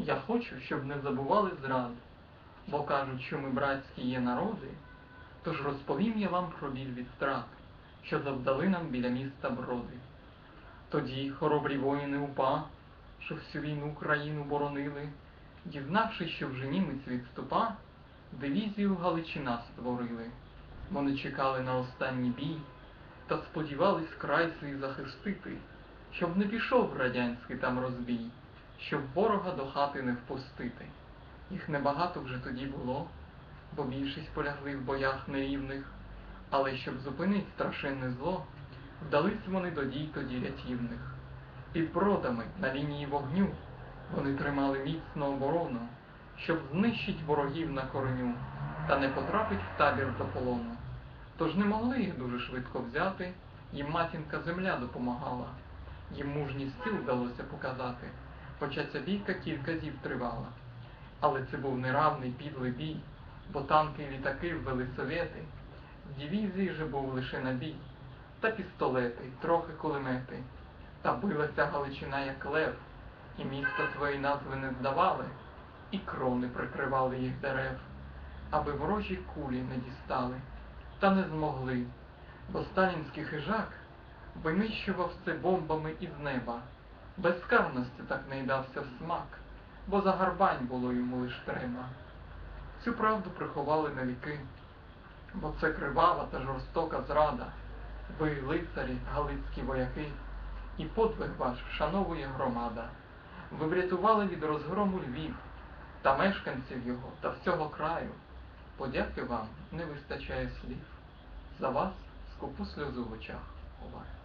Я хочу, щоб не забували зрад, бо кажуть, що ми братські є народи, тож розповім я вам про біль від втрат, що завдали нам біля міста броди. Тоді хоробрі воїни УПА, що всю війну країну боронили, дізнавшись, що вже німець відступа, дивізію Галичина створили. Вони чекали на останній бій та сподівались край свій захистити, щоб не пішов радянський там розбій, щоб ворога до хати не впустити. Їх небагато вже тоді було, бо більшість полягли в боях нерівних, але щоб зупинить страшенне зло, вдались вони до дій тоді рятівних. Під бродами на лінії вогню вони тримали міцну оборону, щоб знищить ворогів на кореню та не потрапить в табір до полону. Тож не могли їх дуже швидко взяти, їм матінка земля допомагала, їм мужність сил вдалося показати, хоча ця бійка кілька діб тривала. Але це був неравний підлий бій, бо танки і літаки ввели совєти, з дивізії же був лише набій, та пістолети, трохи кулемети. Та билася Галичина, як лев, і міста свої назви не здавали, і крони прикривали їх дерев, аби ворожі кулі не дістали, та не змогли, бо сталінський хижак винищував це бомбами із неба. Безкарності так не йдався в смак, бо загарбань було йому лиш треба. Цю правду приховали на віки, бо це кривава та жорстока зрада. Ви, лицарі, галицькі вояки, і подвиг ваш вшановує громада. Ви врятували від розгрому Львів та мешканців його та всього краю. Подяки вам не вистачає слів. За вас скупу сльозу в очах ховаю.